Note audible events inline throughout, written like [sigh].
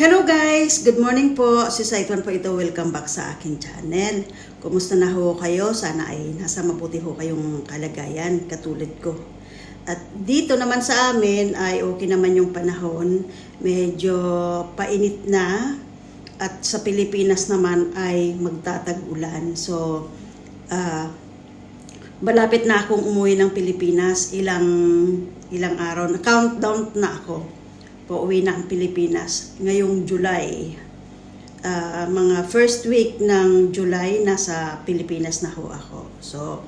Hello guys! Good morning po. Si Saitwan po ito. Welcome back sa aking channel. Kumusta na ho kayo? Sana ay nasa mabuti ho kayong kalagayan katulad ko. At dito naman sa amin ay okay naman yung panahon. Medyo painit na. At sa Pilipinas naman ay magtatag-ulan. So, ah, malapit na akong umuwi ng Pilipinas. Ilang ilang araw na. Countdown na ako pauwi na ang Pilipinas ngayong July. Ah, mga first week ng July, nasa Pilipinas na ho ako. So,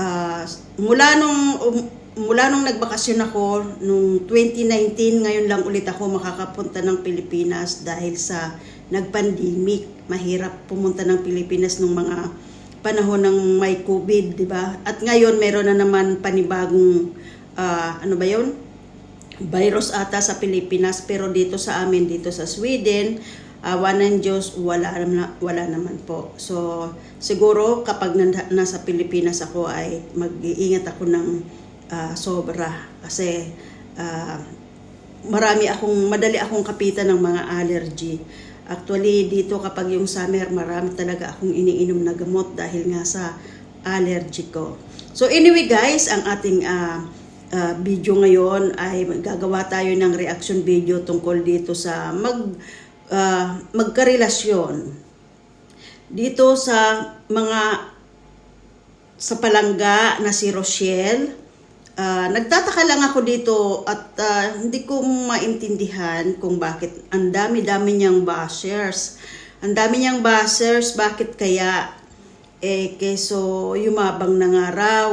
ah, mula nung, um, mula nung nagbakasyon ako, nung 2019, ngayon lang ulit ako makakapunta ng Pilipinas dahil sa nagpandemic. Mahirap pumunta ng Pilipinas nung mga panahon ng may COVID, di ba? At ngayon, meron na naman panibagong, ah, ano ba yun? Virus ata sa Pilipinas pero dito sa amin dito sa Sweden awa ng Diyos wala na, wala naman po. So siguro kapag nasa Pilipinas ako ay mag-iingat ako ng ah, sobra. Kasi ah, marami akong madali akong kapitan ng mga allergy. Actually dito kapag yung summer marami talaga akong iniinom na gamot dahil nga sa allergy ko. So anyway guys ang ating ah, uh, video ngayon ay gagawa tayo ng reaction video tungkol dito sa mag uh, magkarelasyon dito sa mga sa palangga na si Rochelle. Ah, nagtataka lang ako dito at ah, hindi ko maintindihan kung bakit ang dami-dami niyang bashers. Ang dami niyang bashers, bakit kaya? Eh keso yumabang na nga raw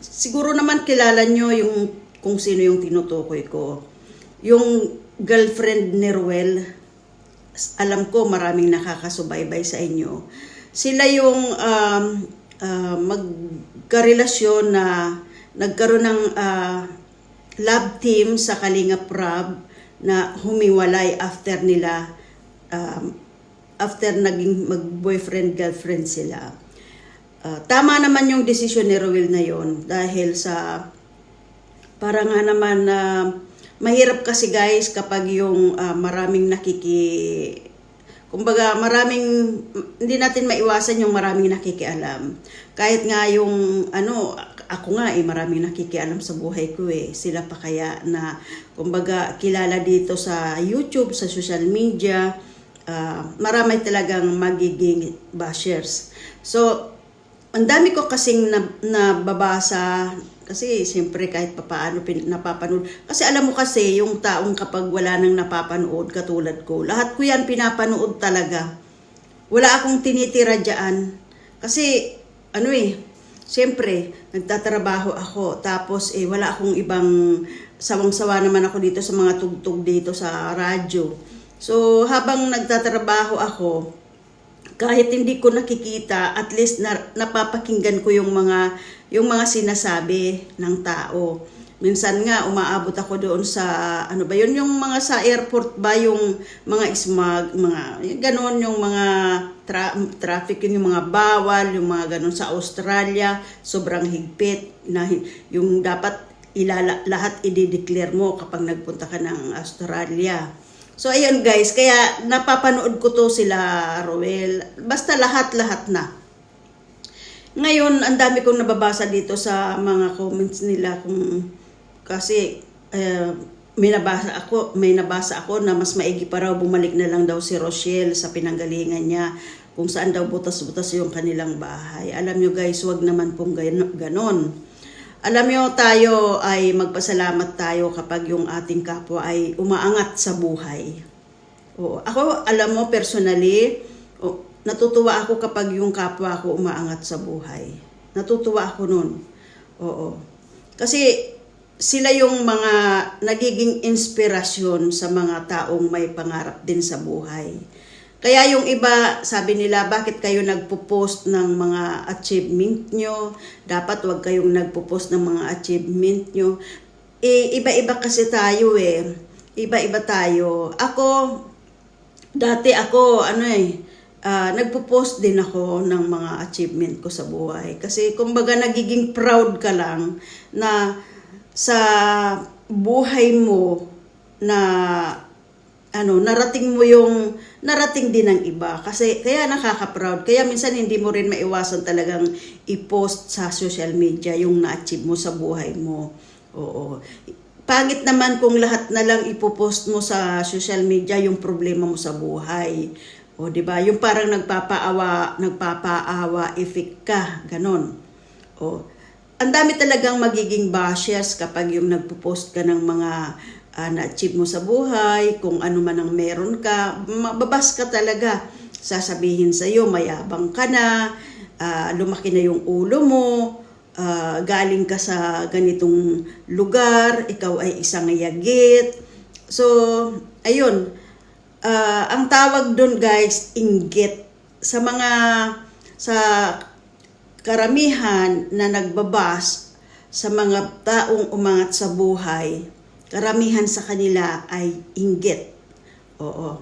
siguro naman kilala nyo yung kung sino yung tinutukoy ko. Yung girlfriend ni Ruel, alam ko maraming nakakasubaybay sa inyo. Sila yung um, uh, magkarelasyon na nagkaroon ng uh, love team sa Kalinga Prab na humiwalay after nila um, after naging mag-boyfriend girlfriend sila. Uh, tama naman yung desisyon ni Rowell na yon dahil sa para nga naman na mahirap kasi guys kapag yung uh, maraming nakiki kumbaga maraming hindi natin maiwasan yung maraming nakikialam. Kahit nga yung ano ako nga eh maraming nakikialam sa buhay ko eh. Sila pa kaya na kumbaga kilala dito sa YouTube sa social media uh, marami talagang magiging bashers. So ang dami ko kasing nababasa kasi siyempre kahit papaano napapanood. Kasi alam mo kasi yung taong kapag wala nang napapanood katulad ko, lahat ko yan pinapanood talaga. Wala akong tinitira dyan. Kasi ano eh, siyempre nagtatrabaho ako tapos eh wala akong ibang sawang-sawa naman ako dito sa mga tugtog dito sa radyo. So habang nagtatrabaho ako, kahit hindi ko nakikita, at least na, napapakinggan ko yung mga yung mga sinasabi ng tao. Minsan nga umaabot ako doon sa ano ba yun yung mga sa airport ba yung mga smog, mga ganon yung mga tra- traffic yun, yung mga bawal, yung mga ganon sa Australia, sobrang higpit na yung dapat ilala, lahat i-declare mo kapag nagpunta ka ng Australia. So ayun guys, kaya napapanood ko to sila Roel. Basta lahat-lahat na. Ngayon, ang dami kong nababasa dito sa mga comments nila kung kasi uh, may nabasa ako, may nabasa ako na mas maigi pa raw bumalik na lang daw si Rochelle sa pinanggalingan niya kung saan daw butas-butas yung kanilang bahay. Alam nyo guys, wag naman pong ganon. Alam nyo, tayo ay magpasalamat tayo kapag yung ating kapwa ay umaangat sa buhay. O, ako, alam mo, personally, o, natutuwa ako kapag yung kapwa ko umaangat sa buhay. Natutuwa ako nun. Oo. Kasi sila yung mga nagiging inspirasyon sa mga taong may pangarap din sa buhay. Kaya yung iba, sabi nila, bakit kayo nagpo-post ng mga achievement nyo? Dapat wag kayong nagpo-post ng mga achievement nyo. E, iba-iba kasi tayo eh. Iba-iba tayo. Ako, dati ako, ano eh, uh, nagpo-post din ako ng mga achievement ko sa buhay. Kasi kumbaga nagiging proud ka lang na sa buhay mo na ano, narating mo yung, narating din ng iba. Kasi, kaya nakaka-proud. Kaya minsan hindi mo rin maiwasan talagang i-post sa social media yung na-achieve mo sa buhay mo. Oo. Pangit naman kung lahat na lang ipopost mo sa social media yung problema mo sa buhay. O, di ba? Yung parang nagpapaawa, nagpapaawa effect ka, ganon. O, ang dami talagang magiging bashers kapag yung nagpo-post ka ng mga ah, na-achieve mo sa buhay, kung ano man ang meron ka, mababas ka talaga. Sasabihin sa iyo, mayabang ka na, ah, lumaki na yung ulo mo, ah, galing ka sa ganitong lugar, ikaw ay isang yagit. So, ayun, Ah, ang tawag doon guys, inggit. Sa mga, sa karamihan na nagbabas sa mga taong umangat sa buhay, karamihan sa kanila ay inggit. Oo.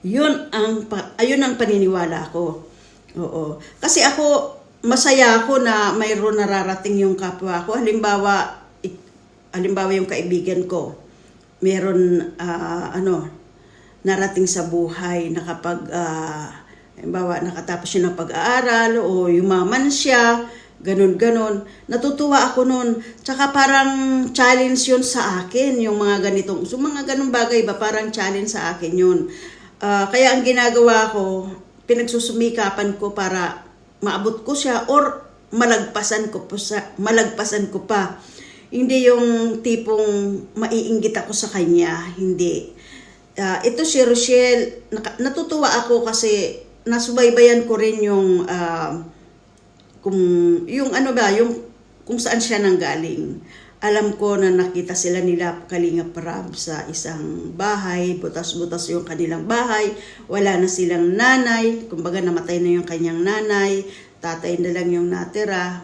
Yun ang, ayun ang paniniwala ko. Oo. Kasi ako, masaya ako na mayroon nararating yung kapwa ko. Halimbawa, halimbawa yung kaibigan ko, meron, ah, ano, narating sa buhay na kapag ah, halimbawa nakatapos siya ng pag-aaral o yumaman siya, ganun-ganon. Natutuwa ako nun. Tsaka parang challenge yun sa akin, yung mga ganitong, so mga ganung bagay ba, parang challenge sa akin yun. Ah, kaya ang ginagawa ko, pinagsusumikapan ko para maabot ko siya or malagpasan ko po sa malagpasan ko pa. Hindi yung tipong maiinggit ako sa kanya, hindi. Ah, ito si Rochelle, natutuwa ako kasi nasubaybayan ko rin yung ah, kung yung ano ba, yung kung saan siya nanggaling. Alam ko na nakita sila nila Kalinga Prab sa isang bahay, butas-butas yung kanilang bahay, wala na silang nanay, kumbaga namatay na yung kanyang nanay, tatay na lang yung natira.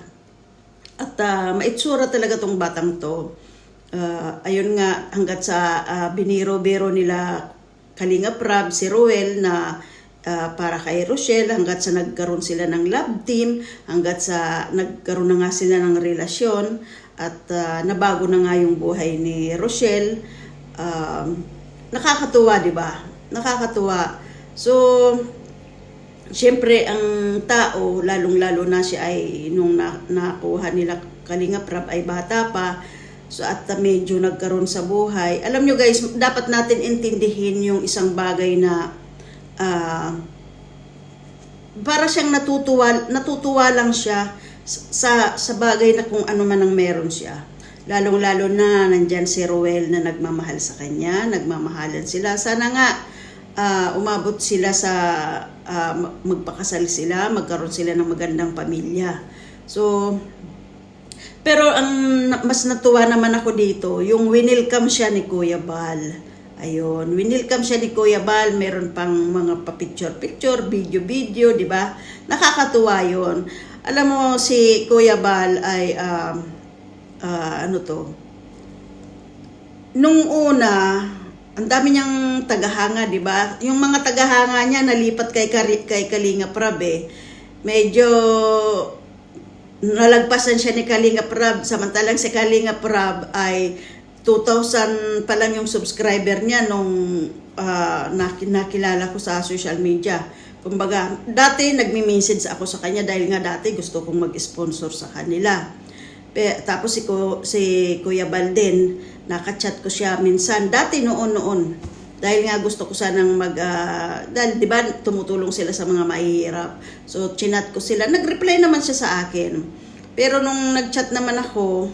At ah, maitsura talaga tong batang to. Ah, ayun nga, hanggat sa ah, biniro-biro nila Kalinga Prab, si Ruel na ah, para kay Rochelle, hanggat sa nagkaroon sila ng love team, hanggat sa nagkaroon na nga sila ng relasyon, at ah, nabago na nga yung buhay ni Rochelle. Um, nakakatuwa, di ba? Nakakatuwa. So, Siyempre, ang tao, lalong-lalo na siya ay nung na, nakuha nila Kalinga Prab ay bata pa. So at uh, medyo nagkaroon sa buhay. Alam nyo guys, dapat natin intindihin yung isang bagay na ah, para siyang natutuwa, natutuwa lang siya sa, sa bagay na kung ano man ang meron siya. Lalong-lalo na nandyan si Roel na nagmamahal sa kanya, nagmamahalan sila. Sana nga ah, umabot sila sa mag- magpakasal sila, magkaroon sila ng magandang pamilya. So, pero ang mas natuwa naman ako dito, yung winilcome siya ni Kuya Bal. Ayun, winilcome siya ni Kuya Bal, meron pang mga pa-picture-picture, video-video, di ba? Nakakatuwa yon. Alam mo, si Kuya Bal ay, um, ah, ano to, nung una, ang dami niyang tagahanga, di ba? Yung mga tagahanga niya nalipat kay, kay Kalinga Prab eh. Medyo nalagpasan siya ni Kalinga Prab, samantalang si Kalinga Prab ay 2,000 pa lang yung subscriber niya nung nak- nakilala ko sa social media. Kumbaga, dati nagmi-message ako sa kanya dahil nga dati gusto kong mag-sponsor sa kanila. Pe, tapos si, Ku- si Kuya Balden, nakachat ko siya minsan. Dati noon-noon. Dahil nga gusto ko sanang mag... ah, dahil di ba tumutulong sila sa mga mahihirap. So chinat ko sila. Nag-reply naman siya sa akin. Pero nung nag-chat naman ako,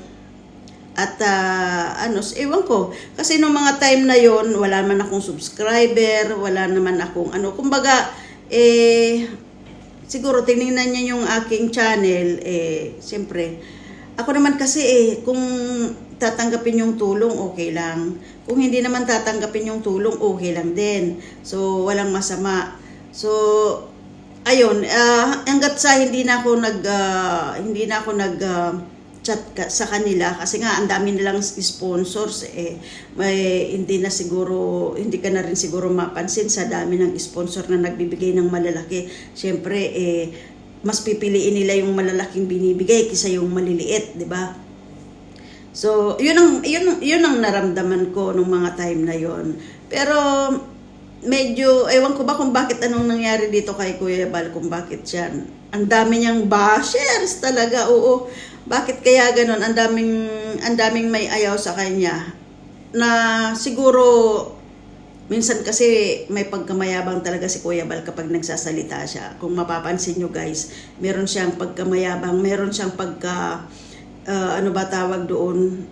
at ah, ano, ewan ko. Kasi nung mga time na yon wala man akong subscriber, wala naman akong ano. Kumbaga, eh, siguro tinignan niya yung aking channel, eh, siyempre, ako naman kasi eh, kung tatanggapin yung tulong, okay lang. Kung hindi naman tatanggapin yung tulong, okay lang din. So, walang masama. So, ayun, ah, hanggat sa hindi na ako nag, ah, hindi na ako nag, ah, chat ka, sa kanila kasi nga ang dami nilang sponsors eh may hindi na siguro hindi ka na rin siguro mapansin sa dami ng sponsor na nagbibigay ng malalaki syempre eh mas pipiliin nila yung malalaking binibigay kaysa yung maliliit di ba so yun ang yun yun ang naramdaman ko nung mga time na yon Pero medyo, ewan ko ba kung bakit anong nangyari dito kay Kuya Bal, kung bakit siya. Ang dami niyang bashers talaga, oo. Bakit kaya ganun? Ang daming, ang daming may ayaw sa kanya. Na siguro, minsan kasi may pagkamayabang talaga si Kuya Bal kapag nagsasalita siya. Kung mapapansin nyo guys, meron siyang pagkamayabang, meron siyang pagka, ah, ano ba tawag doon,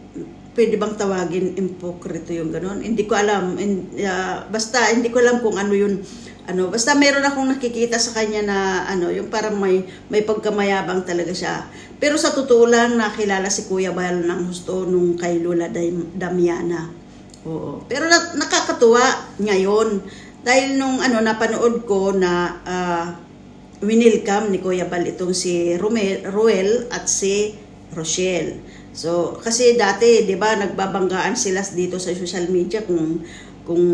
pwede bang tawagin impokrito yung gano'n? Hindi ko alam. In, ah, basta, hindi ko alam kung ano yun. Ano, basta meron akong nakikita sa kanya na ano, yung parang may may pagkamayabang talaga siya. Pero sa totoo lang nakilala si Kuya Bal ng gusto nung kay Lola Dam- Damiana. Oo. Pero na, nakakatuwa ngayon dahil nung ano napanood ko na uh, winilcome ni Kuya Bal itong si Romel, Ruel at si Rochelle. So, kasi dati, 'di ba, nagbabanggaan sila dito sa social media kung kung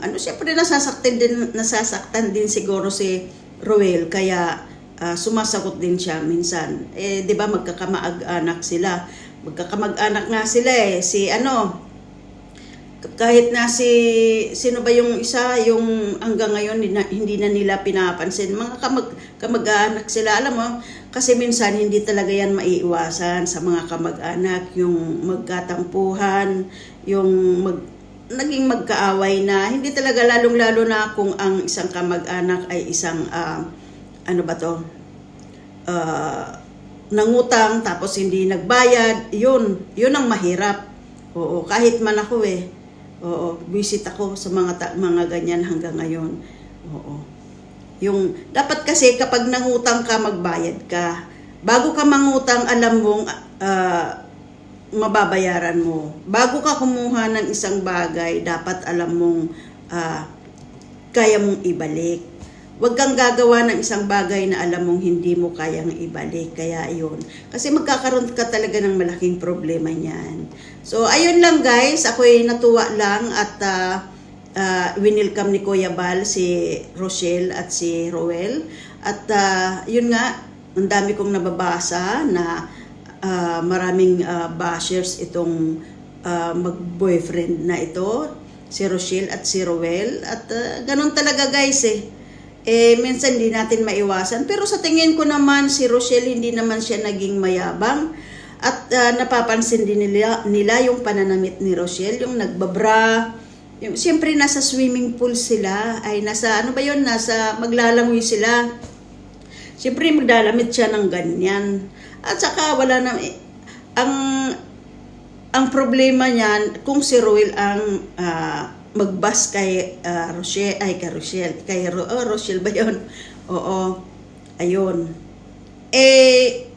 ano siyempre nasasaktan din nasasaktan din siguro si Ruel kaya ah, sumasagot din siya minsan. Eh 'di ba magkakamag-anak sila. Magkakamag-anak nga sila eh si ano kahit na si sino ba yung isa yung hanggang ngayon hindi na nila pinapansin mga kamag kamag-anak sila alam mo kasi minsan hindi talaga yan maiiwasan sa mga kamag-anak yung magkatampuhan yung mag naging magkaaway na hindi talaga lalong-lalo na kung ang isang kamag-anak ay isang ah, ano ba to ah, nangutang tapos hindi nagbayad yun yun ang mahirap oo kahit man ako eh Oo, visit ako sa mga mga ganyan hanggang ngayon. Oo. Yung dapat kasi kapag nangutang ka magbayad ka. Bago ka mangutang, alam mong ah, mababayaran mo. Bago ka kumuha ng isang bagay, dapat alam mong ah, kaya mong ibalik. Huwag kang gagawa ng isang bagay na alam mong hindi mo kayang ibalik. Kaya yun. Kasi magkakaroon ka talaga ng malaking problema niyan. So, ayun lang guys. Ako'y natuwa lang at uh, uh, winilcome ni Kuya Bal si Rochelle at si Roel. At uh, yun nga, ang dami kong nababasa na uh, maraming uh, bashers itong uh, mag-boyfriend na ito, si Rochelle at si Roel. At uh, ganun talaga guys eh eh minsan hindi natin maiwasan. Pero sa tingin ko naman si Rochelle hindi naman siya naging mayabang at ah, napapansin din nila, nila yung pananamit ni Rochelle, yung nagbabra, yung siyempre nasa swimming pool sila, ay nasa ano ba yun, nasa maglalangoy sila. Siyempre magdalamit siya ng ganyan. At saka wala na ang ang problema niyan kung si Roel ang ah, magbas kay ah, Rochelle, ay kay Rochelle, kay Ro, oh, Rochelle ba yun? [laughs] Oo, ayun. Eh,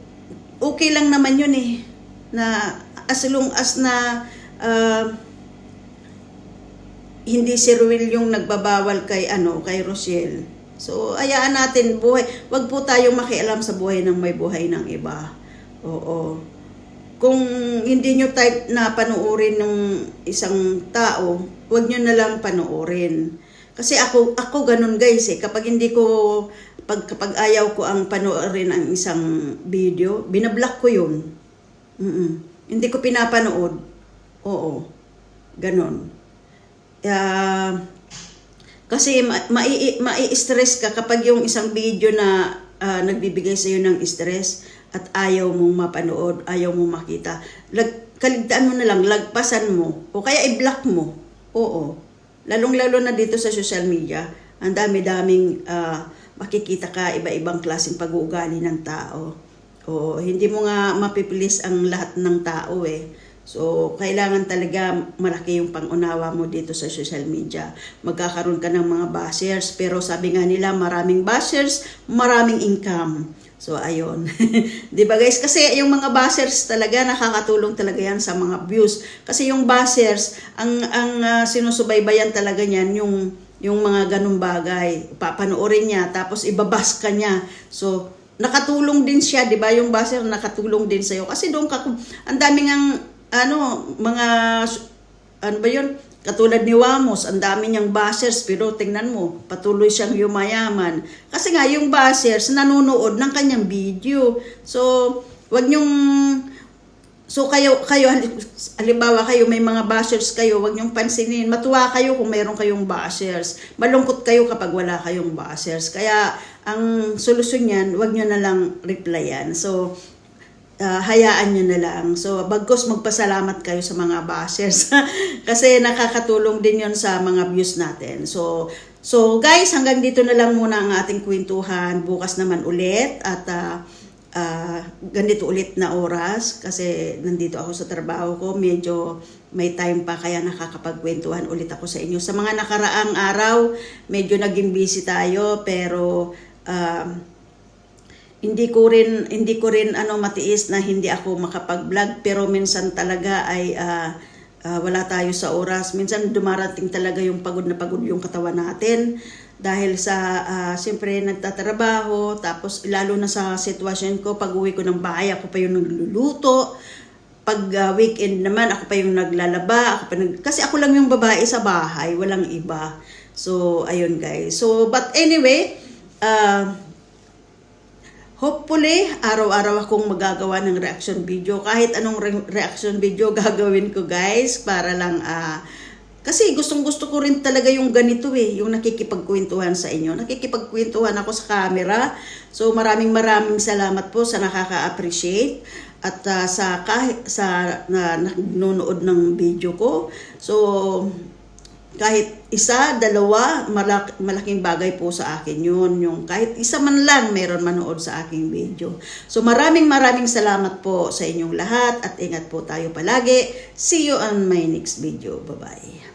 okay lang naman yun eh, na as long as na ah, hindi si Ruel yung nagbabawal kay ano, kay Rochelle. So, ayaan natin buhay. Wag po tayong makialam sa buhay ng may buhay ng iba. Oo. Kung hindi nyo type na panuorin ng isang tao, wag nyo na lang panuorin. Kasi ako, ako ganun guys eh. Kapag hindi ko, pag, kapag ayaw ko ang panoorin ang isang video, binablock ko yun. Mm-mm. Hindi ko pinapanood. Oo. Ganon. Ah, kasi ma- mai- mai-stress ka kapag yung isang video na ah, nagbibigay sa iyo ng stress at ayaw mong mapanood, ayaw mong makita. Lag, kaligtaan mo na lang, lagpasan mo, o kaya i-block mo. Oo. Lalong-lalo na dito sa social media, ang dami-daming ah, makikita ka iba-ibang klaseng pag-uugali ng tao. Oo, hindi mo nga mapipilis ang lahat ng tao eh. So, kailangan talaga malaki yung pangunawa mo dito sa social media. Magkakaroon ka ng mga bashers, pero sabi nga nila, maraming bashers, maraming income. So, ayun. [laughs] 'Di ba guys? Kasi yung mga bashers talaga, nakakatulong talaga yan sa mga views. Kasi yung bashers, ang, ang ah, sinusubaybayan talaga niyan, yung, yung mga ganung bagay. Papanoorin niya, tapos ibabas ka niya. So, nakatulong din siya, 'di ba? Yung basher nakatulong din sa iyo kasi doon ka ang daming ang ano, mga ano ba 'yun? Katulad ni Wamos, ang dami niyang bashers pero tingnan mo, patuloy siyang yumayaman. Kasi nga yung bashers nanonood ng kanyang video. So, wag niyong So kayo, kayo [laughs] halimbawa kayo may mga bashers kayo, wag niyong pansinin. Matuwa kayo kung mayroon kayong bashers. Malungkot kayo kapag wala kayong bashers. Kaya ang solusyon niyan, wag niyo na lang replyan. So ah, hayaan nyo na lang. So, bagkos magpasalamat kayo sa mga bashers. [laughs] Kasi nakakatulong din yon sa mga views natin. So, so guys, hanggang dito na lang muna ang ating kwentuhan. Bukas naman ulit. At ah, ah, ganito ulit na oras. Kasi nandito ako sa trabaho ko. Medyo may time pa kaya nakakapagkwentuhan ulit ako sa inyo. Sa mga nakaraang araw, medyo naging busy tayo. Pero... ah, hindi ko rin hindi ko rin ano matiis na hindi ako makapag-vlog pero minsan talaga ay ah, ah, wala tayo sa oras. Minsan dumarating talaga yung pagod na pagod yung katawan natin dahil sa ah, siyempre nagtatrabaho tapos lalo na sa sitwasyon ko pag uwi ko ng bahay ako pa yung nagluluto. Pag ah, weekend naman ako pa yung naglalaba ako pa nag- kasi ako lang yung babae sa bahay walang iba. So ayun guys. So but anyway ah Hopefully, araw-araw akong magagawa ng reaction video. Kahit anong re- reaction video [laughs] gagawin ko guys para lang ah kasi gustong gusto ko rin talaga yung ganito eh, yung nakikipagkwentuhan sa inyo. Nakikipagkwentuhan ako sa camera. So maraming maraming salamat po sa nakaka-appreciate at ah, sa kahit sa na, nanonood ng video ko. So kahit isa, dalawa, malak- malaking bagay po sa akin yun. Yung kahit isa man lang meron manood sa aking video. So maraming maraming salamat po sa inyong lahat at ingat po tayo palagi. See you on my next video. Bye-bye.